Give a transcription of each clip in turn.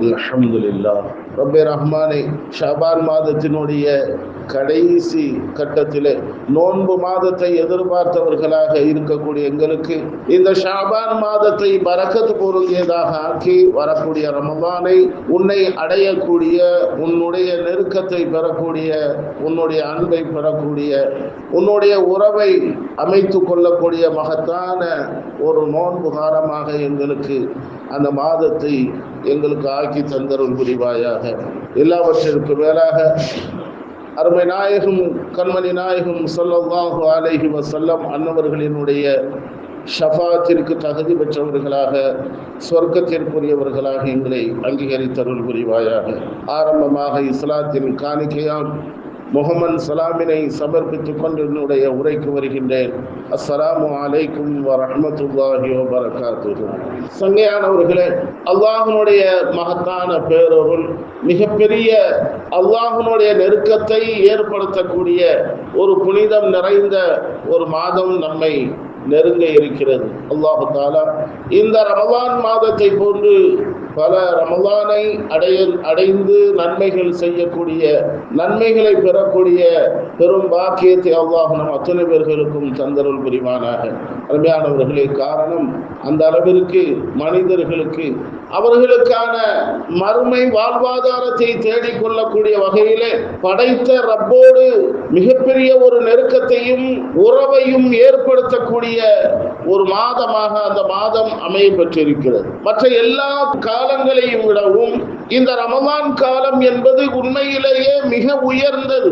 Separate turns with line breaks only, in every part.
அல்ஹம்துலில்லா ரப்பே ரஹ்மானே ஷபான் மாதத்தினுடைய கடைசி கட்டத்திலே நோன்பு மாதத்தை எதிர்பார்த்தவர்களாக இருக்கக்கூடிய எங்களுக்கு இந்த ஷாபான் மாதத்தை பறக்கத்து பொருந்தியதாக ஆக்கி வரக்கூடிய ரமலானை உன்னை அடையக்கூடிய உன்னுடைய நெருக்கத்தை பெறக்கூடிய உன்னுடைய அன்பை பெறக்கூடிய உன்னுடைய உறவை அமைத்து கொள்ளக்கூடிய மகத்தான ஒரு நோன்புகாரமாக எங்களுக்கு அந்த மாதத்தை எங்களுக்கு ஆக்கி தந்தருள் புரிவாயாக. எல்லாவற்றிற்கு மேலாக அருமை நாயகம் கண்மணி நாயகம் சொல்லல்லாஹு அலைஹி வசல்லம் அன்னவர்களினுடைய ஷஃபாத்திற்கு தகுதி பெற்றவர்களாக சொர்க்கத்திற்குரியவர்களாக எங்களை அங்கீகரித்தருள் புரிவாயாக. ஆரம்பமாக இஸ்லாத்தின் காணிக்கையாம் முகமது சலாமினை சமர்ப்பித்துக் கொண்டு என்னுடைய உரைக்கு வருகின்றேன். அஸ்ஸலாமு அலைக்கும் வரமத்துல்லாஹி வரகாத்து சங்கையானவர்களே அல்லாஹனுடைய மகத்தான பேரொருள் மிகப்பெரிய அல்லாஹனுடைய நெருக்கத்தை ஏற்படுத்தக்கூடிய ஒரு புனிதம் நிறைந்த ஒரு மாதம் நம்மை நெருங்க இருக்கிறது. அல்லாஹு தாலா இந்த ரமலான் மாதத்தை போன்று பல ரமலானை அடைய அடைந்து நன்மைகள் செய்யக்கூடிய நன்மைகளை பெறக்கூடிய பெரும் பாக்கியத்தை அல்லாஹ் நம் அத்தனை பேர்களுக்கும் தந்தருள் புரிவானாக. அருமையானவர்களே காரணம் அந்த அளவிற்கு மனிதர்களுக்கு அவர்களுக்கான மறுமை வாழ்வாதாரத்தை தேடிக்கொள்ளக்கூடிய வகையிலே படைத்த ரப்போடு மிகப்பெரிய ஒரு நெருக்கத்தையும் உறவையும் ஏற்படுத்தக்கூடிய ஒரு மாதமாக அந்த மாதம் அமைய பெற்றிருக்கிறது மற்ற எல்லா காலங்களையும் விடவும் இந்த ரமதான் காலம் என்பது உண்மையிலேயே மிக உயர்ந்தது.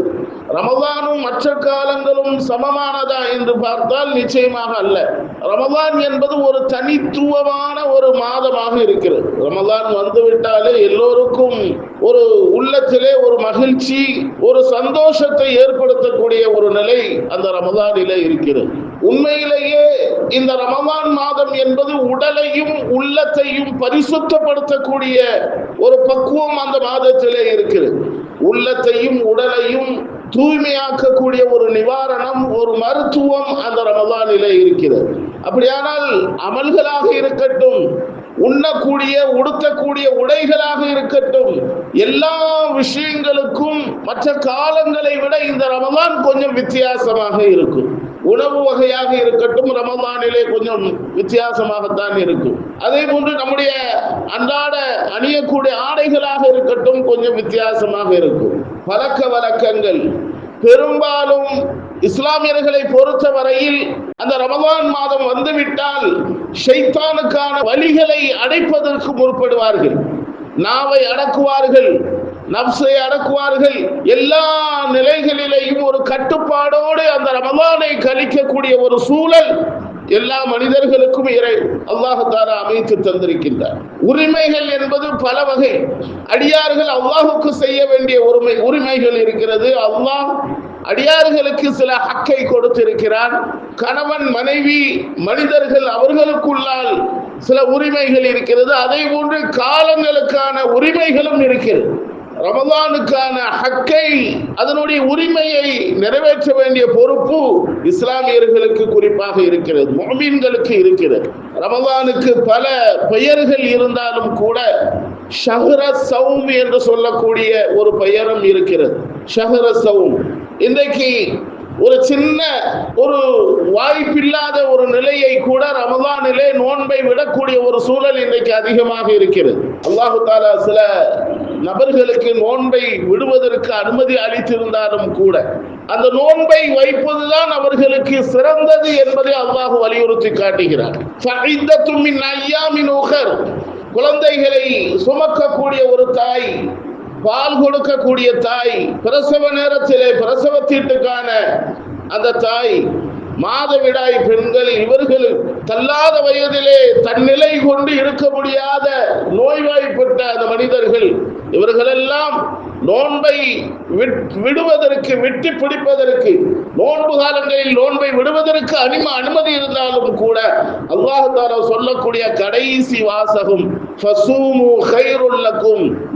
ரமதானும் மற்ற காலங்களும் சமமானதா என்று பார்த்தால் நிச்சயமாக அல்ல. ரமதான் என்பது ஒரு தனித்துவமான ஒரு மாதமாக இருக்கிறது. ரமதான் வந்துவிட்டாலே எல்லோருக்கும் ஒரு உள்ளத்திலே ஒரு மகிழ்ச்சி ஒரு சந்தோஷத்தை ஏற்படுத்தக்கூடிய ஒரு நிலை அந்த ரமதானிலே இருக்கிறது. உண்மையிலேயே இந்த ரமதான் மாதம் என்பது உடலையும் உள்ளத்தையும் பரிசுத்தப்படுத்தக்கூடிய ஒரு பக்குவம் அந்த மாதத்திலே இருக்கிறது உள்ளத்தையும் உடலையும் தூய்மையாக்கக்கூடிய ஒரு நிவாரணம் ஒரு மருத்துவம் அந்த ரமதானிலே இருக்கிறது அப்படியானால் அமல்களாக இருக்கட்டும் உண்ணக்கூடிய உடுத்தக்கூடிய உடைகளாக இருக்கட்டும் எல்லா விஷயங்களுக்கும் மற்ற காலங்களை விட இந்த ரமதான் கொஞ்சம் வித்தியாசமாக இருக்கும். உணவு வகையாக இருக்கட்டும் ரமதானிலே கொஞ்சம் வித்தியாசமாகத்தான் இருக்கும். அதே போன்று நம்முடைய அன்றாட அணியக்கூடிய ஆடைகளாக இருக்கட்டும் கொஞ்சம் வித்தியாசமாக இருக்கும். பழக்க வழக்கங்கள். பெரும்பாலும் இஸ்லாமியர்களை பொறுத்த வரையில் அந்த ரமதான் மாதம் வந்துவிட்டால் ஷைத்தானுக்கான வழிகளை அடைப்பதற்கு முற்படுவார்கள். நாவை அடக்குவார்கள். நப்சை அடக்குவார்கள். எல்லா நிலைகளிலேயும் ஒரு கட்டுப்பாடோடு அந்த ரமதானை கழிக்கக்கூடிய ஒரு சூழல் எல்லா மனிதர்களுக்கும் இறை அல்லாஹால அமைத்து தந்திருக்கின்றார். உரிமைகள் என்பது பல வகை. அடியார்கள் அல்லாஹுக்கு செய்ய வேண்டிய உரிமை உரிமைகள் இருக்கிறது. அல்லாஹ் அடியார்களுக்கு சில ஹக்கை கொடுத்திருக்கிறார் கணவன் மனைவி மனிதர்கள் அவர்களுக்குள்ளால் சில உரிமைகள் இருக்கிறது. அதே போன்று காலங்களுக்கான உரிமைகளும் இருக்கிறது. ரமதானுக்கான ஹக்கை அதனுடைய உரிமையை நிறைவேற்ற வேண்டிய பொறுப்பு இஸ்லாமியர்களுக்கு குறிப்பாக இருக்கிறது மோமீன்களுக்கு இருக்கிறது. ரமதானுக்கு பல பெயர்கள் இருந்தாலும் கூட ஷஹர சவும் என்று சொல்லக்கூடிய ஒரு பெயரும் இருக்கிறது. ஷஹர சவும் இன்றைக்கு ஒரு சின்ன ஒரு வாய்ப்பில்லாத ஒரு நிலையை கூட ரமதானிலே நோன்பை விடக்கூடிய ஒரு சூழல் இன்றைக்கு அதிகமாக இருக்கிறது. அல்லாஹு தாலா சில நபர்களுக்கு நோன்பை விடுவதற்கு அனுமதி அளித்திருந்தாலும் கூட அந்த நோன்பை வைப்பதுதான் அவர்களுக்கு சிறந்தது என்பதை அல்லாஹ் வலியுறுத்தி காட்டுகிறார் குழந்தைகளை சுமக்கக்கூடிய ஒரு தாய் பால் கொடுக்கக்கூடிய தாய் பிரசவ நேரத்திலே பிரசவத்தீட்டுக்கான அந்த தாய் மாதவிடாய் பெண்கள் இவர்கள் தள்ளாத வயதிலே தன்னிலை கொண்டு இருக்க முடியாத நோய்வாய்ப்பட்ட அந்த மனிதர்கள் இவர்களெல்லாம் நோன்பை விடுவதற்கு விட்டு பிடிப்பதற்கு நோன்பு காலங்களில் நோன்பை விடுவதற்கு அனிம அனுமதி இருந்தாலும் கூட அல்லாஹால சொல்லக்கூடிய கடைசி வாசகம்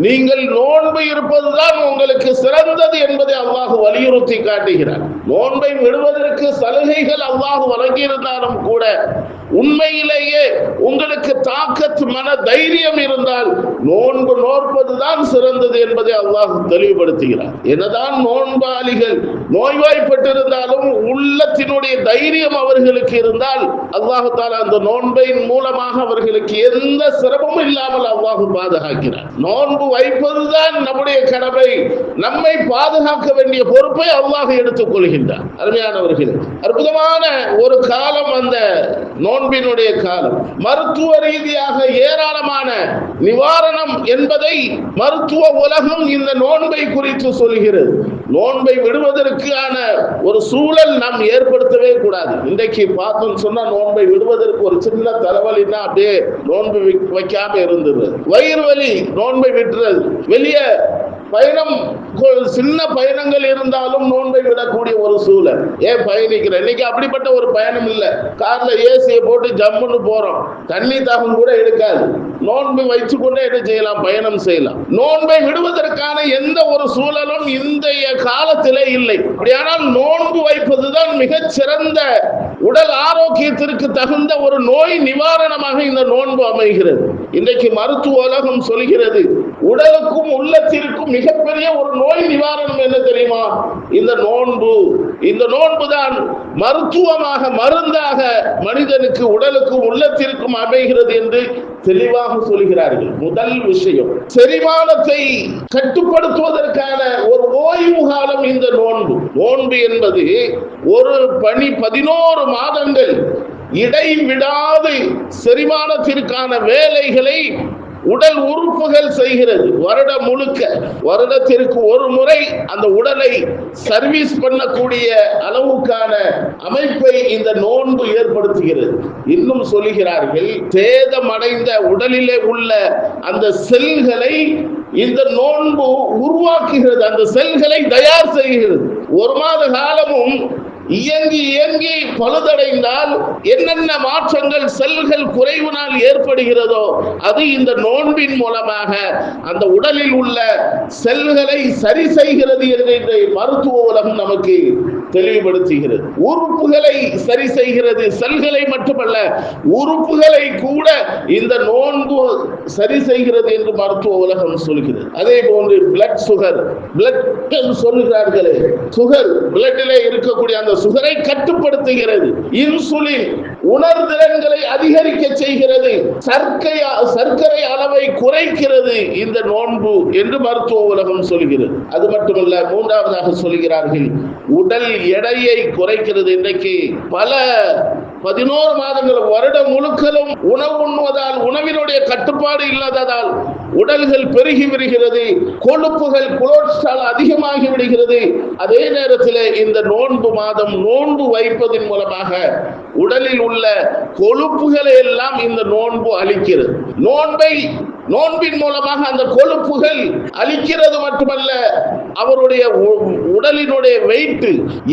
நீங்கள் நோன்பு இருப்பதுதான் உங்களுக்கு சிறந்தது என்பதை அல்லாஹு வலியுறுத்தி காட்டுகிறார். நோன்பை விடுவதற்கு சலுகைகள் அல்லாஹு வழங்கியிருந்தாலும் கூட உண்மையிலேயே உங்களுக்கு தாக்கத்து மன தைரியம் இருந்தால் நோன்பு நோற்பதுதான் சிறந்தது என்பதை அல்லாஹ் தெளிவுபடுத்துகிறார். என்னதான் நோன்பாளிகள் நோய்வாய்ப்பட்டிருந்தாலும் உள்ளத்தினுடைய தைரியம் அவர்களுக்கு இருந்தால் அல்லாஹு தாலா அந்த நோன்பின் மூலமாக அவர்களுக்கு எந்த சிரமமும் இல்லாமல் அல்லாஹு பாதுகாக்கிறார். நோன்பு வைப்பதுதான் நம்முடைய கடமை. நம்மை பாதுகாக்க வேண்டிய பொறுப்பை அல்லாஹ் எடுத்துக் கொள்கின்றார் அருமையானவர்கள் அற்புதமான ஒரு காலம் அந்த நோன்பினுடைய காலம். மருத்துவ ரீதியாக ஏராளமான நிவாரணம் என்பதை மருத்துவ உலகம் இந்த நோன்பை குறித்து சொல்கிறது. நோன்பை விடுவதற்கான ஒரு சூழல் நாம் ஏற்படுத்தவே கூடாது. இன்றைக்கு பார்த்தோம் சொன்னா நோன்பை விடுவதற்கு ஒரு சின்ன தலைவலின்னா அப்படியே நோன்பு வைக்காம இருந்தது வயிறு வலி நோன்பை விட்டுறது. வெளியே பயணம் சின்ன பயணங்கள் இருந்தாலும் நோன்பை விடக்கூடிய ஒரு சூழல். ஏன் பயணிக்கிறேன் இன்னைக்கு அப்படிப்பட்ட ஒரு பயணம் இல்லை. கார்ல ஏசியை போட்டு ஜம்முன்னு போறோம். தண்ணி தாகம் கூட எடுக்காது. நோன்பு வைத்து கொண்டே என்ன செய்யலாம்? பயணம் செய்யலாம். நோன்பை விடுவதற்கான எந்த ஒரு சூழலும் இன்றைய காலத்திலே இல்லை. அப்படியானால் நோன்பு வைப்பதுதான் மிகச் சிறந்த உடல் ஆரோக்கியத்திற்கு தகுந்த ஒரு நோய் நிவாரணமாக இந்த நோன்பு அமைகிறது. இன்றைக்கு மருத்துவ உலகம் சொல்கிறது உடலுக்கும் உள்ளத்திற்கும் மிகப்பெரிய ஒரு நோய் நிவாரணம் என்ன தெரியுமா? இந்த நோன்பு இந்த நோன்பு தான் மருத்துவமாக மருந்தாக மனிதனுக்கு உடலுக்கும் உள்ளத்திற்கும் அமைகிறது என்று தெளிவாக சொல்கிறார்கள். முதல் விஷயம் செரிமானத்தை கட்டுப்படுத்துவதற்கான ஒரு ஓய்வு காலம் இந்த நோன்பு. நோன்பு என்பது ஒரு பணி பதினோரு மாதங்கள் இடைவிடாது செரிமானத்திற்கான வேலைகளை உடல் உறுப்புகள் செய்கிறது. வருடம் முழுக்க வருடத்திற்கு ஒரு முறை அந்த உடலை சர்வீஸ் பண்ணக்கூடிய அளவுக்கான அமைப்பை இந்த நோன்பு ஏற்படுத்துகிறது. இன்னும் சொல்லுகிறார்கள் சேதமடைந்த உடலிலே உள்ள அந்த செல்களை இந்த நோன்பு உருவாக்குகிறது. அந்த செல்களை தயார் செய்கிறது. ஒரு மாத காலமும் இயங்கி இயங்கி பழுதடைந்தால் என்னென்ன மாற்றங்கள் செல்கள் குறைவினால் ஏற்படுகிறதோ அது இந்த நோன்பின் மூலமாக அந்த உடலில் உள்ள செல்களை சரி செய்கிறது என்கின்ற மருத்துவ உலகம் நமக்கு தெளிவுபடுத்துகிறது. உறுப்புகளை சரி செய்கிறது செல்களை மட்டுமல்ல உறுப்புகளை கூட இந்த நோன்பு சரி செய்கிறது என்று மருத்துவ உலகம் சொல்கிறது. அதே போன்று பிளட் சுகர் பிளட் சொல்கிறார்களே சுகர் பிளட்டிலே இருக்கக்கூடிய அந்த சுகரை கட்டுப்படுத்துகிறது. இன்சுலின் உணர்திறன்களை அதிகரிக்க செய்கிறது. சர்க்கை சர்க்கரை அளவை குறைக்கிறது இந்த நோன்பு என்று மருத்துவ உலகம் சொல்கிறது. அது மட்டுமல்ல மூன்றாவதாக சொல்கிறார்கள் உடல் எடையை குறைக்கிறது இன்றைக்கு. பல பதினோரு மாதங்கள் வருடம் முழுக்கலும் உணவு உண்ணுவதால் உணவினுடைய கட்டுப்பாடு இல்லாததால் உடல்கள் பெருகி விடுகிறது கொழுப்புகள் கொலஸ்ட்ரால் அதிகமாகி விடுகிறது. அதே நேரத்தில் இந்த நோன்பு மாதம் நோன்பு வைப்பதன் மூலமாக உடலில் உள்ள கொழுப்புகளை எல்லாம் இந்த நோன்பு அளிக்கிறது நோன்பை நோன்பின் மூலமாக அந்த கொழுப்புகள் அழிக்கிறது மட்டுமல்ல அவருடைய உடலினுடைய வெயிட்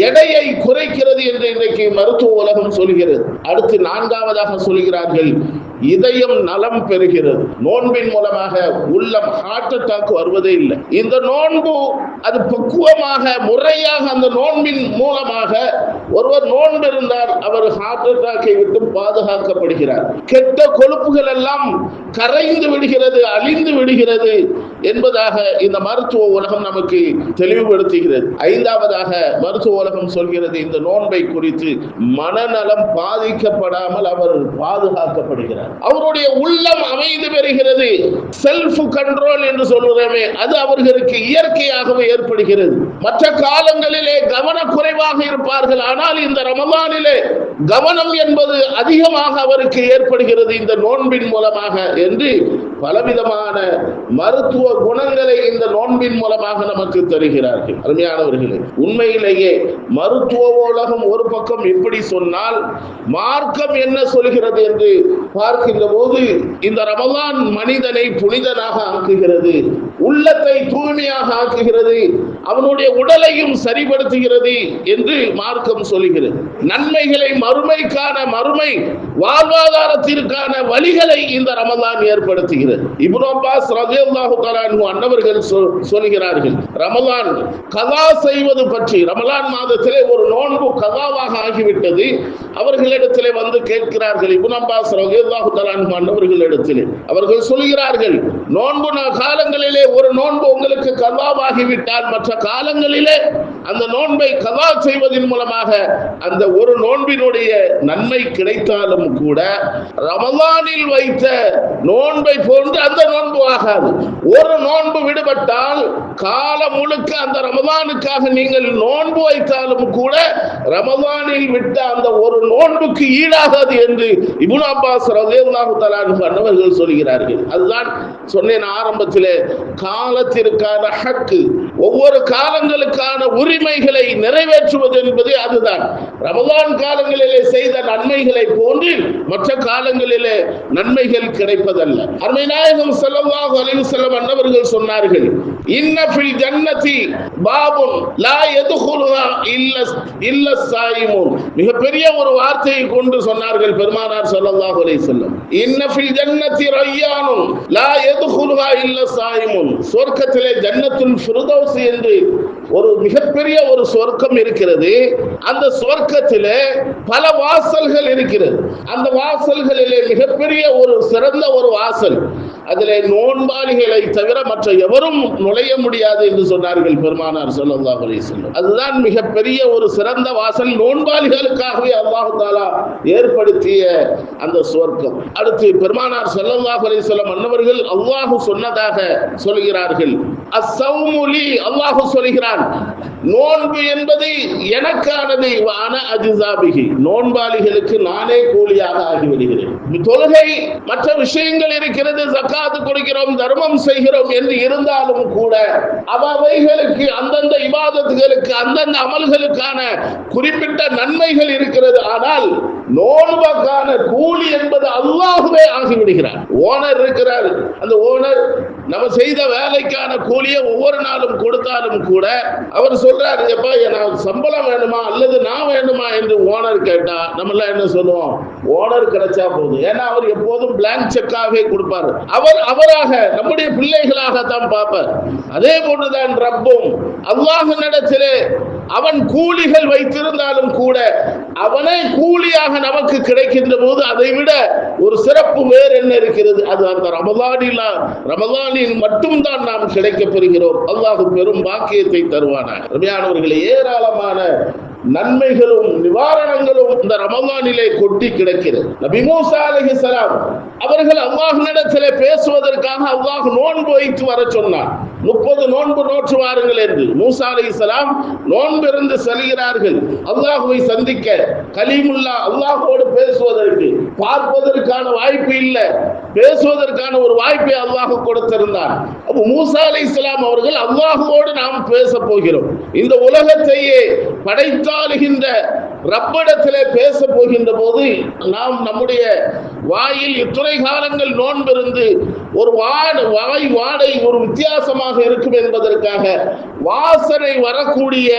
எடையை குறைக்கிறது என்று இன்றைக்கு மருத்துவ உலகம் சொல்கிறது. அடுத்து நான்காவதாக சொல்கிறார்கள் இதயம் நலம் பெறுகிறது. நோன்பின் மூலமாக உள்ளம் ஹார்ட் அட்டாக் வருவதே இல்லை. இந்த நோன்பு அது பக்குவமாக முறையாக அந்த நோன்பின் மூலமாக ஒருவர் நோன்பு இருந்தால் அவர் ஹார்ட் அட்டாக்கை விட்டு பாதுகாக்கப்படுகிறார். கெட்ட கொழுப்புகள் எல்லாம் கரைந்து விடுகிறது. அழிந்து விடுகிறது. என்பதாக இந்த மருத்துவ உலகம் நமக்கு தெளிவுபடுத்துகிறது. ஐந்தாவதாக மருத்துவ உலகம் சொல்கிறது இந்த நோன்பை குறித்து மனநலம் பாதிக்கப்படாமல் அவர் பாதுகாக்கப்படுகிறார். அவருடைய உள்ளம் அமைந்து பெறுகிறது. செல்ஃப் கண்ட்ரோல் என்று சொல்கிறோமே அது அவர்களுக்கு இயற்கையாகவே ஏற்படுகிறது. மற்ற காலங்களிலே கவனக்குறைவாக இருப்பார்கள் ஆனால் இந்த ரமமானிலே கவனம் என்பது அதிகமாக அவருக்கு ஏற்படுகிறது இந்த நோன்பின் மூலமாக என்று பலவிதமான மருத்துவ குணங்களை இந்த நோன்பின் மூலமாக நமக்கு தருகிறார்கள். அருமையானவர்களே உண்மையிலேயே மருத்துவ உலகம் ஒரு பக்கம் எப்படி சொன்னால் மார்க்கம் என்ன சொல்கிறது என்று பார்க்கின்ற போது இந்த ரமலான் மனிதனை புனிதனாக ஆக்குகிறது உள்ளத்தை தூய்மையாக ஆக்குகிறது அவனுடைய உடலையும் சரிபடுத்துகிறது என்று மார்க்கம் சொல்கிறது நன்மைகளை மறுமைக்கான மறுமை வாழ்வாதாரத்திற்கான வழிகளை இந்த ரமலான் ஏற்படுத்துகிறது. இப்னு அப்பாஸ் ரலியல்லாஹு தஆலா அன்னவர்கள் சொல்கிறார்கள் ரமலான் கதா செய்வது பற்றி. ரமலான் மாதத்திலே ஒரு நோன்பு கதாவாக ஆகிவிட்டது. அவர்களிடத்திலே வந்து கேட்கிறார்கள் இபுன் அப்பாஸ் ரலியல்லாஹு தலானு அன்னவர்களிடத்திலே. அவர்கள் சொல்கிறார்கள் நோன்பு காலங்களிலே ஒரு நோன்பு உங்களுக்கு கதாவாகிவிட்டால் மற்ற காலங்களிலே அந்த நோன்பை கதா செய்வதன் மூலமாக அந்த ஒரு நோன்பினுடைய நன்மை கிடைத்தாலும் கூட ரமலானில் வைத்த நோன்பை போன்று அந்த நோன்பு ஆகாது. ஒரு நோன்பு விடுபட்டால் காலம் முழுக்க அந்த ரமதானுக்காக நீங்கள் நோன்பு வைத்தாலும் கூட ரமதானில் விட்ட அந்த ஒரு நோன்புக்கு ஈடாகாது என்று இபுன் அப்பாஸ் ரலியல்லாஹு தஆலா அன்னவர்கள் சொல்கிறார்கள். அதுதான் சொன்னேன் ஆரம்பத்திலே காலத்திற்கான ஹக்கு. ஒவ்வொரு காலங்களுக்கான உரிமைகளை நிறைவேற்றுவது என்பது அதுதான். ரமதான் காலங்களிலே செய்த நன்மைகளை போன்று மற்ற காலங்களிலே நன்மைகள் கிடைப்பதல்ல. அருமை நாயகம் ஸல்லல்லாஹு அலைஹி அன்னவர்கள் சொன்னார்கள் இன்னபில் ஜன்னதி பாபுன் லா யதுகுலுஹா இல்ல இல்ல சாயிமுன் மிகப்பெரிய ஒரு வார்த்தையை கொண்டு சொன்னார்கள் பெருமானார் ஸல்லல்லாஹு அலைஹி செல்லம் இன்னபில் ஜன்னதி ரையானும் லா எதுகுலுகா இல்ல சாயிமும் சொர்க்கத்திலே ஜன்னத்துல் ஃபிர்தௌஸ் those. ஒரு மிகப்பெரிய ஒரு சொர்க்கம் இருக்கிறது. அந்த சொர்க்கத்திலே பல வாசல்கள் இருக்கிறது. அந்த வாசல்களிலே மிகப்பெரிய ஒரு சிறந்த ஒரு வாசல். அதிலே நோன்பாளிகளை தவிர மற்ற எவரும் நுழைய முடியாது என்று சொன்னார்கள் பெருமானார் ஸல்லல்லாஹு அலைஹி அதுதான் மிகப்பெரிய ஒரு சிறந்த வாசல். நோன்பாளிகளுக்காகவே அல்லாஹ் தாலா ஏற்படுத்திய அந்த சொர்க்கம். அடுத்து பெருமானார் ஸல்லல்லாஹு அலைஹி அன்னவர்கள் அல்லாஹ் சொன்னதாக சொல்கிறார்கள். அஸ்ஸௌமுலி அல்லாஹ் சொல்கிறான் நோன்பு என்பது எனக்கானது வான அஜிசாபிகி நோன்பாளிகளுக்கு நானே கூலியாக ஆகிவிடுகிறேன் தொழுகை மற்ற விஷயங்கள் இருக்கிறது சக்காத்து கொடுக்கிறோம் தர்மம் செய்கிறோம் என்று இருந்தாலும் கூட அவைகளுக்கு அந்தந்த இவாதத்துகளுக்கு அந்தந்த அமல்களுக்கான குறிப்பிட்ட நன்மைகள் இருக்கிறது. ஆனால் நோன்புக்கான கூலி என்பது அல்லாஹுவே ஆகிவிடுகிறார். ஓனர் இருக்கிறார். அந்த ஓனர் நம்ம செய்த வேலைக்கான கூலியை ஒவ்வொரு நாளும் கொடுத்தாலும் கூட அவர் சொல்றாரு எப்பா எனக்கு சம்பளம் வேணுமா அல்லது நான் வேணுமா? என்று ஓனர் கேட்டா நம்ம என்ன சொல்லுவோம்? ஓனர் கிடைச்சா போதும். ஏன்னா அவர் எப்போதும் பிளாங்க் செக்காகவே கொடுப்பாரு. அவர் அவராக நம்முடைய பிள்ளைகளாக தான் பார்ப்பார். அதே போன்றுதான் ரப்பும் அல்லாஹ்விடத்திலே அவன் கூலிகள் வைத்திருந்தாலும் கூட அவனே கூலியாக நமக்கு கிடைக்கின்ற போது அதை விட ஒரு சிறப்பு வேறு என்ன இருக்கிறது? அது அந்த ரமதானில் ரமதானில் மட்டும்தான் நாம் கிடைக்கப் பெறுகிறோம் அல்லாஹு பெரும் பாக்கியத்தை தருவானாக. ரம்யானவர்களே ஏராளமான நன்மைகளும் நிவாரணங்களும் இந்த ரமதானிலே கொட்டி கிடக்கிறது. நபி மூசா அலைஹிஸ்ஸலாம் அவர்கள் அல்லாஹ் நடத்திலே பேசுவதற்காக அல்லாஹ் நோன்பு வைத்து வர சொன்னார். முப்பது நோன்பு நோற்று வாருங்கள் என்று. மூசா அலைஹிஸ்ஸலாம் இஸ்லாம் நோன்பிருந்து செல்கிறார்கள். அல்லாஹுவை சந்திக்க கலீமுல்லா அல்லாஹோடு பேசுவதற்கு பார்ப்பதற்கான வாய்ப்பு இல்லை. பேசுவதற்கான ஒரு வாய்ப்பை அல்லாஹ் கொடுத்திருந்தார் அப்போ மூசா அலைஹிஸ்ஸலாம் அவர்கள் அல்லாஹுவோடு நாம் பேச போகிறோம். இந்த உலகத்தையே படைத்தாளுகின்ற ரப்பிடத்திலே பேச போகின்ற போது நாம் நம்முடைய வாயில் இத்துணை காலங்கள் நோன்பிருந்து ஒரு வாட வாய் வாடை ஒரு வித்தியாசமாக இருக்கும் என்பதற்காக வாசனை வரக்கூடிய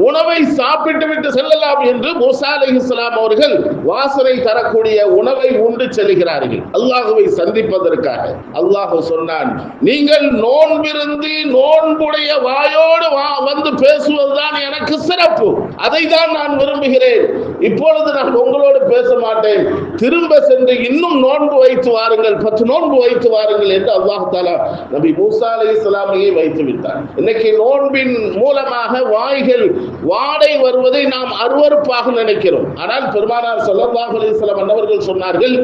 உணவை சாப்பிட்டு விட்டு செல்லலாம் என்று மூசா அலைஹிஸ்ஸலாம் அவர்கள் வாசனை தரக்கூடிய உணவை உண்டு செல்கிறார்கள். அல்லாஹுவை சந்திப்பதற்காக. அல்லாஹு சொன்னான் நீங்கள் நோன்பிருந்து நோன்புடைய வாயோடு வா- வந்து பேசுவதுதான் எனக்கு சிறப்பு. அதை தான் நான் விரும்புகிறேன். இப்பொழுது நான் உங்களோடு பேச மாட்டேன். திரும்ப சென்று இன்னும் நோன்பு வைத்து வாருங்கள் பத்து நோன்பு வைத்து வாருங்கள் என்று அல்லாஹு தாலா நபி மூசா அலி இஸ்லாமையே வைத்து விட்டார் இன்னைக்கு நோன்பின் மூலமாக வாய்கள் வாடை வருவதை நாம் அருவருப்பாக நினைக்கிறோம். ஆனால் பெருமானார் ஸல்லல்லாஹு அலைஹி அன்னவர்கள் சொன்னார்கள்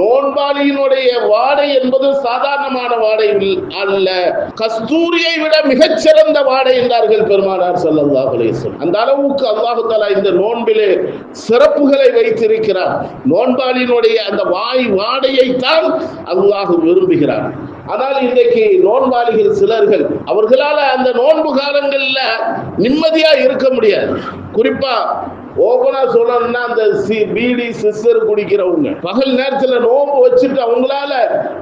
நோன்பாளியினுடைய வாடை என்பது சாதாரணமான வாடை அல்ல கஸ்தூரியை விட மிகச்சிறந்த வாடை என்றார்கள் பெருமானார் ஸல்லல்லாஹு அலைஹி அந்த அளவுக்கு அல்லாஹ் இந்த நோன்பிலே சிறப்புகளை வைத்திருக்கிறார். நோன்பாளியினுடைய அந்த வாய் வாடையைத்தான் தான் அல்லாஹ் விரும்புகிறார் ஆனால் இன்றைக்கு நோன்பாளிகள் சிலர்கள் அவர்களால அந்த நோன்பு காலங்கள்ல நிம்மதியா இருக்க முடியாது. குறிப்பா ஓபனா சொல்லணும்னா அந்த சி- பீடி சிஸ்டர் குடிக்கிறவங்க. பகல் நேரத்துல நோன்பு வச்சுட்டு அவங்களால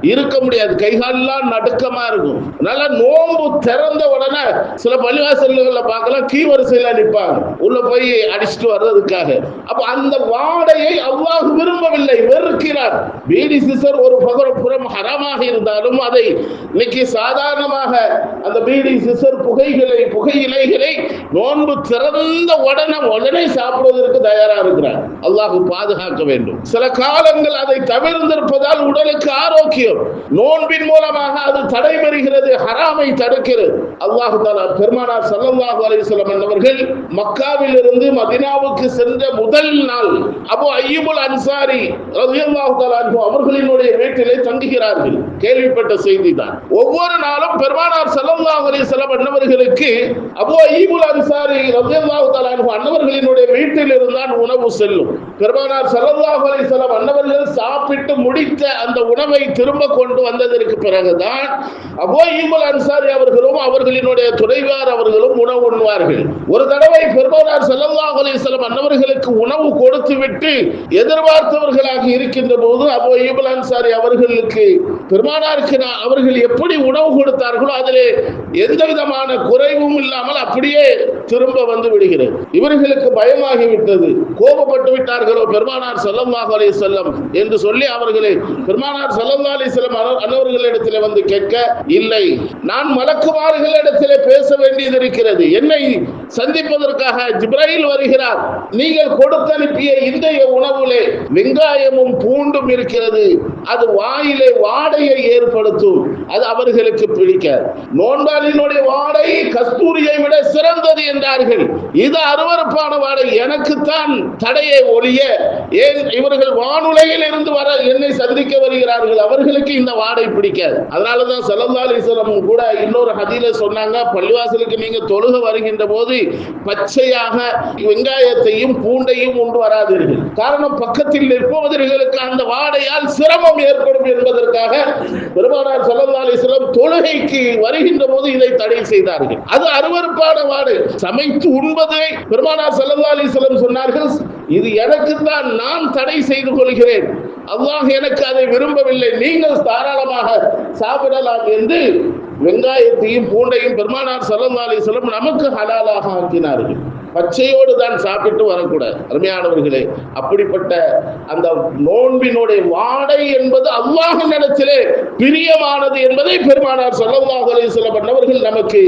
இருக்க முடியாது. கைகாலெல்லாம் நடுக்கமா இருக்கும். அதனால நோன்பு திறந்த உடனே சில பள்ளிவாசல்கள்ல பார்க்கலாம் கீ வரிசையில நிற்பாங்க உள்ள போய் அடிச்சுட்டு வர்றதுக்காக. அப்ப அந்த வாடையை அல்லாஹ் விரும்பவில்லை. வெறுக்கிறார். பீடி சிஸ்டர் ஒரு பகர- புறம் ஹராமாக இருந்தாலும் அதை இன்னைக்கு சாதாரணமாக அந்த பீடி சிசர் புகைகளை புகையிலைகளை நோன்பு திறந்த உடனே உடனே சாப்பிடுவதற்கு தயாரா இருக்கிறார். அல்லாஹு பாதுகாக்க வேண்டும். சில காலங்கள் அதை தவிர்ந்திருப்பதால் உடலுக்கு ஆரோக்கியம். நோன்பின் மூலமாக அது தடைபெறுகிறது ஹராமை தடுக்கிறது. அல்லாஹு தாலா பெருமானார் சல்லாஹு அலைஹி என்பவர்கள் மக்காவில் இருந்து மதினாவுக்கு சென்ற முதல் நாள் அபு அய்யூபுல் அன்சாரி ரலியல்லாஹு தஆலா அவர்களினுடைய வீட்டிலே தங்குகிறார்கள். கேள்விப்பட்ட செய்தி தான் ஒவ்வொரு நாளும் பெருமானார் சல்லாஹு அலைஹி வஸல்லம் அன்னவர்களுக்கு அபு அய்யூபுல் அன்சாரி ரலியல்லாஹு தாலா அன்ஹு அன்னவர்களினுடைய வீட்டில் இருந்தான் உணவு செல்லும். பெருமானார் சல்லல்லாஹ் அலிசலம் அன்னவர்கள் சாப்பிட்டு முடித்த அந்த உணவை திரும்ப கொண்டு வந்ததற்கு பிறகுதான் அபோ ஈமல் அன்சாரி அவர்களும் அவர்களினுடைய துணைவார் அவர்களும் உணவு உண்ணுவார்கள். ஒரு தடவை பெருமானார் சல்லல்லாஹ் அலிசலம் அன்னவர்களுக்கு உணவு கொடுத்து விட்டு எதிர்பார்த்தவர்களாக இருக்கின்ற போது அபு ஈமல் அன்சாரி அவர்களுக்கு பெருமானாருக்கு நான் அவர்கள் எப்படி உணவு கொடுத்தார்களோ அதிலே எந்த விதமான குறைவும் இல்லாமல் அப்படியே திரும்ப வந்து விடுகிறது. இவர்களுக்கு பயமாகி விட்டது கோபப்பட்டு விட்டார்களோ பெருமானார் செல்லம் அலைஹி செல்லம் என்று சொல்லி அவர்களை பெருமானார் ஸல்லல்லாஹு அலைஹி செல்லம் அன்னவர்களிடத்தில் வந்து கேட்க இல்லை நான் மலக்குமார்களிடத்தில் பேச வேண்டியது இருக்கிறது. என்னை சந்திப்பதற்காக ஜிப்ராயில் வருகிறார். நீங்கள் கொடுத்து அனுப்பிய இன்றைய உணவுலே வெங்காயமும் பூண்டும் இருக்கிறது. அது வாயிலே வாட வாடையை ஏற்படுத்தும். அது அவர்களுக்கு பிடிக்காது நோன்பாளினுடைய வாடை கஸ்தூரியை விட சிறந்தது என்றார்கள். இது அருவருப்பான வாடை. எனக்குத்தான் தடையை ஒழிய ஏன் இவர்கள் வானுலகில் இருந்து வர என்னை சந்திக்க வருகிறார்கள். அவர்களுக்கு இந்த வாடை பிடிக்காது அதனாலதான் சல்லல்லாஹு கூட இன்னொரு ஹதியில சொன்னாங்க பள்ளிவாசலுக்கு நீங்க தொழுக வருகின்ற போது பச்சையாக வெங்காயத்தையும் பூண்டையும் உண்டு வராதீர்கள். காரணம் பக்கத்தில் நிற்பவர்களுக்கு அந்த வாடையால் சிரமம் ஏற்படும் என்பதற்காக பெருமானார் ஸல்லல்லாஹு அலைஹி தொழுகைக்கு வருகின்ற போது இதை தடை செய்தார்கள். அது அருவருப்பான வாடு. சமைத்து உண்பதை பெருமானார் ஸல்லல்லாஹு அலைஹி சொன்னார்கள். இது எனக்கு தான் நான் தடை செய்து கொள்கிறேன். அல்லாஹ் எனக்கு அதை விரும்பவில்லை. நீங்கள் தாராளமாக சாப்பிடலாம் என்று வெங்காயத்தையும் பூண்டையும் பெருமானார் சல்லா அலைஹி நமக்கு ஹலாலாக ஆக்கினார்கள். பச்சையோடு தான் சாப்பிட்டு வரக்கூடாது. அருமையானவர்களே அப்படிப்பட்ட அந்த நோன்பினுடைய வாடை என்பது அல்லாஹ் இடத்திலே பிரியமானது என்பதை பெருமானார் சொல்லவாக அலைஹி நமக்கு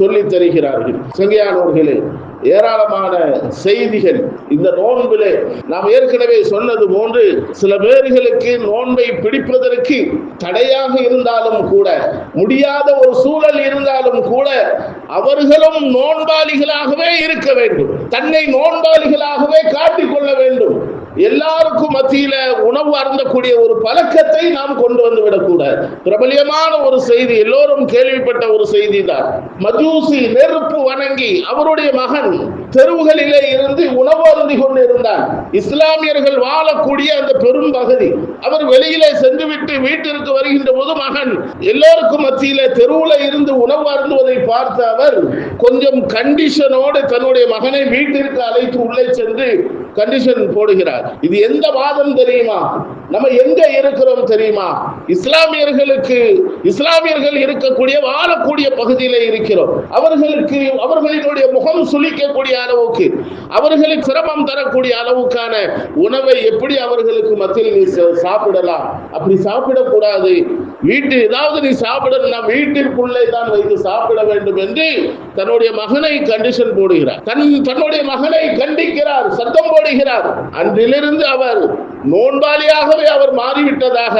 சொல்லி தருகிறார்கள் சங்கையானவர்களே ஏராளமான செய்திகள். இந்த நோன்பிலே நாம் ஏற்கனவே சொன்னது போன்று சில பேர்களுக்கு நோன்பை பிடிப்பதற்கு தடையாக இருந்தாலும் கூட முடியாத ஒரு சூழல் இருந்தாலும் கூட அவர்களும் நோன்பாளிகளாகவே இருக்க வேண்டும். தன்னை நோன்பாளிகளாகவே காட்டிக்கொள்ள வேண்டும். எல்லாருக்கும் மத்தியில உணவு அருந்தக்கூடிய ஒரு பழக்கத்தை நாம் கொண்டு வந்து விடக்கூடாது. பிரபலியமான ஒரு செய்தி எல்லோரும் கேள்விப்பட்ட ஒரு செய்தி தான் மஜூசி நெருப்பு வணங்கி அவருடைய மகன் தெருவுகளிலே இருந்து உணவு அருந்தி கொண்டு இருந்தார் இஸ்லாமியர்கள் வாழக்கூடிய அந்த பெரும் பகுதி. அவர் வெளியிலே சென்று விட்டு வீட்டிற்கு வருகின்ற போது மகன் எல்லோருக்கும் மத்தியில தெருவுல இருந்து உணவு அருந்துவதை பார்த்த அவர் கொஞ்சம் கண்டிஷனோடு தன்னுடைய மகனை வீட்டிற்கு அழைத்து உள்ளே சென்று கண்டிஷன் போடுகிறார். இது எந்த வாதம் தெரியுமா? நம்ம எங்க இருக்கிறோம் தெரியுமா? இஸ்லாமியர்களுக்கு இஸ்லாமியர்கள் இருக்கக்கூடிய வாழக்கூடிய பகுதியில இருக்கிறோம். அவர்களுக்கு அவர்களினுடைய முகம் சுளிக்கக்கூடிய அளவுக்கு அவர்களுக்கு சிரமம் தரக்கூடிய அளவுக்கான உணவை எப்படி அவர்களுக்கு மத்தியில் நீ சாப்பிடலாம்? அப்படி சாப்பிடக்கூடாது. வீட்டு ஏதாவது நீ சாப்பிடணும்னா வீட்டிற்குள்ளே தான் வைத்து சாப்பிட வேண்டும் என்று தன்னுடைய மகனை கண்டிஷன் போடுகிறார். தன் தன்னுடைய மகனை கண்டிக்கிறார் சத்தம் போடுகிறார். அன்றிலிருந்து அவர் நோன்பாளியாகவே அவர் மாறிவிட்டதாக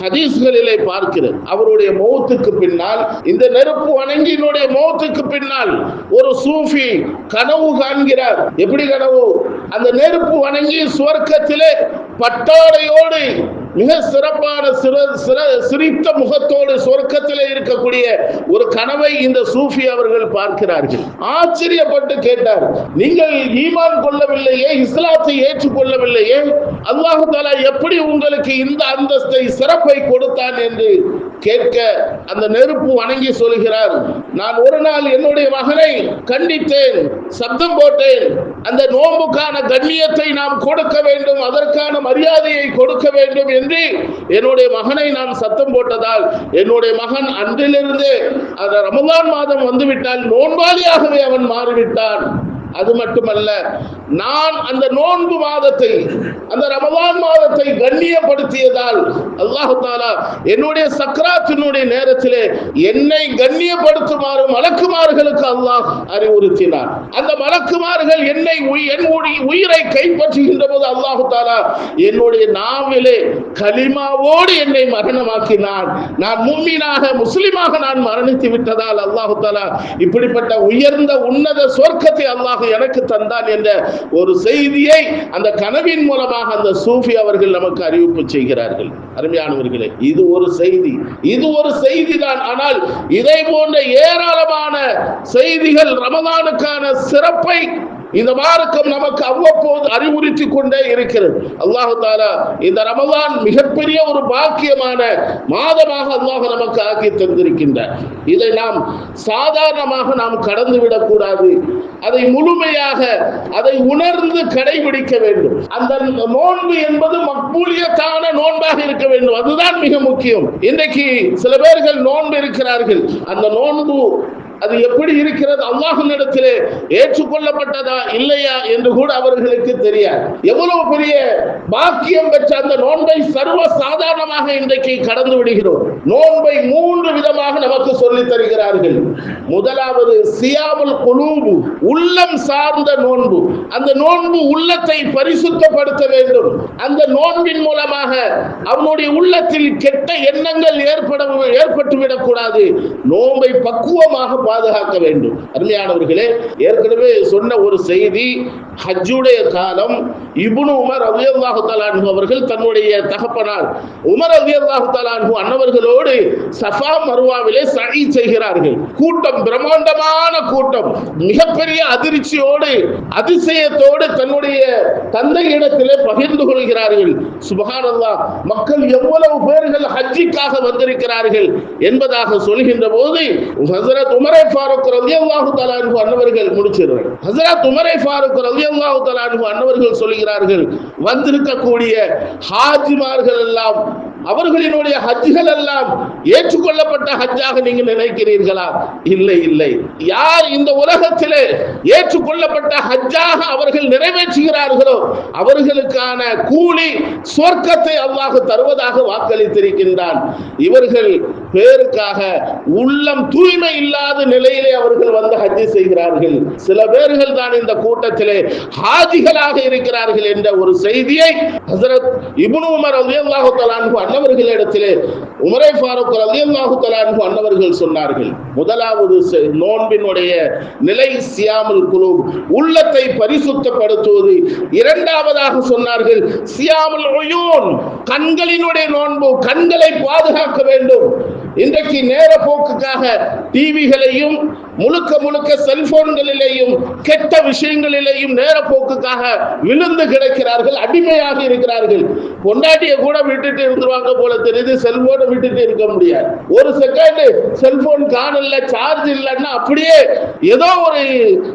ஹதீஸ்களிலே பார்க்கிறது. அவருடைய மௌத்துக்கு பின்னால் இந்த நெருப்பு வணங்கியினுடைய மௌத்துக்கு பின்னால் ஒரு சூஃபி கனவு காண்கிறார். எப்படி கனவு? அந்த நெருப்பு வணங்கி சுவர்க்கத்திலே பட்டாடையோடு மிக சிறப்பான சிற சிற சிரித்த முகத்தோடு சொர்க்கத்திலே இருக்கக்கூடிய ஒரு கனவை இந்த சூஃபி அவர்கள் பார்க்கிறார்கள். ஆச்சரியப்பட்டு கேட்டார் நீங்கள் ஈமான் கொள்ளவில்லையே இஸ்லாத்தை ஏற்றுக்கொள்ளவில்லையே? அல்லாஹு தாலா எப்படி உங்களுக்கு இந்த அந்தஸ்தை சிறப்பை கொடுத்தான் என்று கேட்க அந்த நெருப்பு வணங்கி சொல்கிறார். நான் ஒரு நாள் என்னுடைய மகனை கண்டித்தேன் சத்தம் போட்டேன். அந்த நோம்புக்கான கண்ணியத்தை நாம் கொடுக்க வேண்டும் அதற்கான மரியாதையை கொடுக்க வேண்டும் என்று என்னுடைய மகனை நான் சத்தம் போட்டதால் என்னுடைய மகன் அன்றிலிருந்து அந்த ரமதான் மாதம் வந்துவிட்டால் நோன்பாளியாகவே அவன் மாறிவிட்டான். அது மட்டுமல்ல நான் அந்த நோன்பு மாதத்தை அந்த ரமதான் மாதத்தை கண்ணியப்படுத்தியதால் அல்லாஹு தாலா என்னுடைய சக்கராத்தினுடைய நேரத்திலே என்னை கண்ணியப்படுத்துமாறு மலக்குமார்களுக்கு அல்லாஹ் அறிவுறுத்தினார் அந்த மலக்குமார்கள் என்னை உய்- என் உயிரை கைப்பற்றுகின்ற போது அல்லாஹு தாலா என்னுடைய நாவிலே கலிமாவோடு என்னை மரணமாக்கினான். நான் மும்மீனாக முஸ்லிமாக நான் மரணித்து விட்டதால் அல்லாஹு தாலா இப்படிப்பட்ட உயர்ந்த உன்னத சொர்க்கத்தை அல்லாஹ் எனக்கு தந்தான் என்ற ஒரு செய்தியை அந்த கனவின் மூலமாக அந்த சூஃபி அவர்கள் நமக்கு அறிவிப்பு செய்கிறார்கள். அருமையானவர்களே இது ஒரு செய்தி. இது ஒரு செய்தி தான் ஆனால் இதை போன்ற ஏராளமான செய்திகள் ரமதானுக்கான சிறப்பை இந்த மார்க்கம் நமக்கு அவ்வப்போது அறிவுறுத்தி கொண்டே இருக்கிறது. அல்லாஹு தாலா இந்த ரமதான் மிகப்பெரிய ஒரு பாக்கியமான மாதமாக அல்லாஹ் நமக்கு ஆக்கி தந்திருக்கின்றார். இதை நாம் சாதாரணமாக நாம் கடந்து விடக்கூடாது அதை முழுமையாக அதை உணர்ந்து கடைபிடிக்க வேண்டும். அந்த நோன்பு என்பது மக்பூலியத்தான நோன்பாக இருக்க வேண்டும். அதுதான் மிக முக்கியம். இன்றைக்கு சில பேர்கள் நோன்பு இருக்கிறார்கள். அந்த நோன்பு அது எப்படி இருக்கிறது? அல்லாஹினிடத்திலே ஏற்றுக்கொள்ளப்பட்டதா இல்லையா என்று கூட அவர்களுக்கு தெரியாது. எவ்வளவு பெரிய பாக்கியம் பெற்ற அந்த நோன்பை சர்வ சாதாரணமாக இன்றைக்கு கடந்து விடுகிறோம். நோன்பை மூன்று விதமாக நமக்கு சொல்லித் தருகிறார்கள். முதலாவது சியாமல் குலூபு உள்ளம் சார்ந்த நோன்பு. அந்த நோன்பு உள்ளத்தை பரிசுத்தப்படுத்த வேண்டும். அந்த நோன்பின் மூலமாக அவனுடைய உள்ளத்தில் கெட்ட எண்ணங்கள் ஏற்பட ஏற்பட்டு விடக்கூடாது நோன்பை பக்குவமாக பாதுகாக்க வேண்டும். அருமையானவர்களே ஏற்கனவே சொன்ன ஒரு செய்தி ஹஜ்ஜுடைய காலம் இபுனு உமர் ரலியல்லாஹு தஆலா அவர்கள் தன்னுடைய தகப்பனார். உமர் ரலியல்லாஹு தஆலா அன்னவர்களோடு சஃபா மருவாவிலே சனி செய்கிறார்கள். கூட்டம் பிரம்மாண்டமான கூட்டம். மிகப்பெரிய அதிர்ச்சியோடு அதிசயத்தோடு தன்னுடைய தந்தை இடத்திலே பகிர்ந்து கொள்கிறார்கள். சுபகானல்லா மக்கள் எவ்வளவு பேர்கள் ஹஜ்ஜிக்காக வந்திருக்கிறார்கள் என்பதாக சொல்கின்ற போது ஹசரத் உமரை உமரை ஃபாரூக் ரலியல்லாஹு தஆலா அன்ஹு அன்னவர்கள் முடிச்சிடுறாங்க ஹசரத் உமரை ஃபாரூக் ரலியல்லாஹு தஆலா அன்ஹு அன்னவர்கள் சொல்கிறார்கள் வந்திருக்கக்கூடிய ஹாஜிமார்கள் எல்லாம் அவர்களினுடைய ஹஜ்ஜுகள் எல்லாம் ஏற்றுக்கொள்ளப்பட்ட ஹஜ்ஜாக நீங்கள் நினைக்கிறீர்களா? இல்லை இல்லை. யார் இந்த உலகத்திலே ஏற்றுக்கொள்ளப்பட்ட ஹஜ்ஜாக அவர்கள் நிறைவேற்றுகிறார்களோ அவர்களுக்கான கூலி சொர்க்கத்தை அல்லாஹ் தருவதாக வாக்களித்திருக்கின்றான். இவர்கள் பேருக்காக உள்ளம் தூய்மை இல்லாத நிலையிலே அவர்கள் வந்து ஹஜ்ஜி செய்கிறார்கள். சில பேர்கள் தான் இந்த கூட்டத்திலே ஹாஜிகளாக இருக்கிறார்கள் என்ற ஒரு செய்தியை ஹசரத் இபுனு உமர் ரலியல்லாஹு தலான்கு அன்னவர்களிடத்திலே உமரை ஃபாரூக் ரலியல்லாஹு தலான்கு அன்னவர்கள் சொன்னார்கள். முதலாவது செ- நோன்பினுடைய நிலை சியாமுல் குழு உள்ளத்தை பரிசுத்தப்படுத்துவது. இரண்டாவதாக சொன்னார்கள் சியாமுல் கண்களினுடைய நோன்பு கண்களை பாதுகாக்க வேண்டும். இன்றைக்கு நேர போக்குக்காக டிவிகளையும் முழுக்க முழுக்க செல்போன்களிலேயும் கெட்ட விஷயங்களிலேயும் நேர போக்குக்காக விழுந்து கிடக்கிறார்கள் அடிமையாக இருக்கிறார்கள். பொண்டாட்டிய கூட விட்டுட்டு இருந்துருவாங்க போல தெரியுது செல்போனை விட்டுட்டு இருக்க முடியாது. ஒரு செகண்ட் செல்போன் காணல சார்ஜ் இல்லைன்னா அப்படியே ஏதோ ஒரு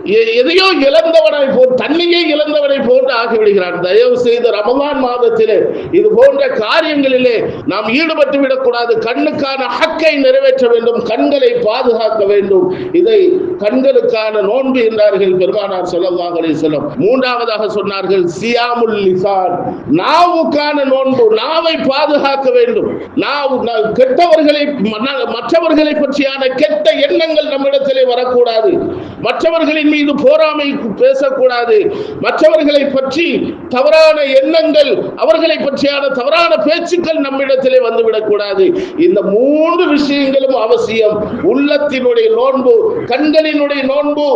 எ- எதையோ இழந்தவனை போ தன்னையே இழந்தவனை போன்று ஆகிவிடுகிறான் தயவு செய்து ரமலான் மாதத்திலே இது போன்ற காரியங்களிலே நாம் ஈடுபட்டு விடக்கூடாது. கண்ணுக்கான ஹக்கை நிறைவேற்ற வேண்டும் கண்களை பாதுகாக்க வேண்டும். இதை கண்களுக்கான நோன்பு என்றார்கள் பெருமானார் ஸல்லல்லாஹு அலைஹி மூன்றாவதாக சொன்னார்கள் சியாமுல் லிசான் நாவுக்கான நோன்பு நாவை பாதுகாக்க வேண்டும். நாவு கெட்டவர்களை மற்றவர்களை பற்றியான கெட்ட எண்ணங்கள் நம்மிடத்திலே வரக்கூடாது. மற்றவர்களின் மீது போராமை பேசக்கூடாது. மற்றவர்களை பற்றி தவறான எண்ணங்கள் அவர்களை பற்றியான தவறான பேச்சுக்கள் நம்மிடத்திலே வந்துவிடக்கூடாது. இந்த மூன்று விஷயங்களும் அவசியம். உள்ளத்தினுடைய நோன்பு கண்களினுடைய நோன்பு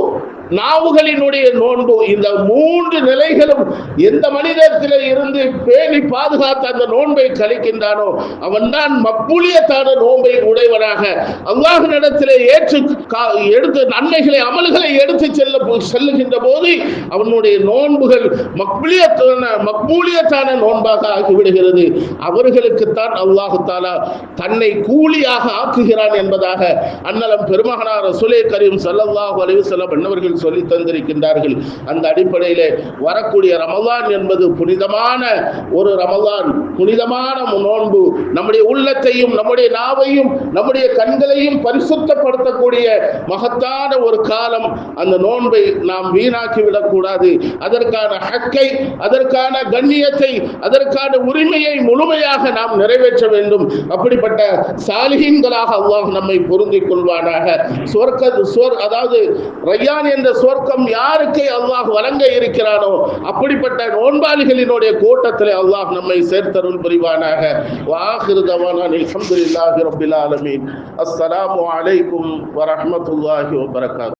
நாவுகளினுடைய நோன்பு இந்த மூன்று நிலைகளும் எந்த மனிதத்தில் இருந்து பேணி பாதுகாத்து அந்த நோன்பை கழிக்கின்றானோ அவன்தான் மப்புளியத்தான நோன்பை உடையவனாக. அல்லாஹினிடத்திலே ஏற்று கா- எடுத்து நன்மைகளை அமல்களை எடுத்து செல்ல செல்லுகின்ற போது அவனுடைய நோன்புகள் மக்பூலியத்தான மக்பூலியத்தான நோன்பாக ஆகிவிடுகிறது. அவர்களுக்குத்தான் அல்லாஹு தாலா தன்னை கூலியாக ஆக்குகிறான் என்பதாக அன்னலம் பெருமகனார் சுலே கரீம் ஸல்லல்லாஹு அலைஹி வஸல்லம் என்னவர்கள் சொல்லி தந்திருக்கின்றார்கள். அந்த அடிப்படையிலே வரக்கூடிய ரமதான் என்பது புனிதமான ஒரு ரமதான் புனிதமான நோன்பு. நம்முடைய உள்ளத்தையும் நம்முடைய நாவையும் நம்முடைய கண்களையும் பரிசுத்தப்படுத்தக்கூடிய மகத்தான ஒரு காலம். அந்த நோன்பை நாம் வீணாக்கி விடக்கூடாது அதற்கான ஹக்கை அதற்கான கண்ணியத்தை அதற்கான உரிமையை முழுமையாக நாம் நிறைவேற்ற வேண்டும். அப்படிப்பட்ட சாலிஹீன்களாக அல்லாஹ் நம்மை பொருந்திக் கொள்வானாக. சொர்க்க சொர் அதாவது ரய்யான் என்ற சொர்க்கம் யாருக்கு அல்லாஹ் வழங்க இருக்கிறானோ அப்படிப்பட்ட நோன்பாளிகளினுடைய கூட்டத்தில் அல்லாஹ் நம்மை சேர்த்தருள் புரிவானாக. வாஹிரு அஸ்லாம் வலைக்கும் வரமத்துல்லாஹி ஆலமீன்.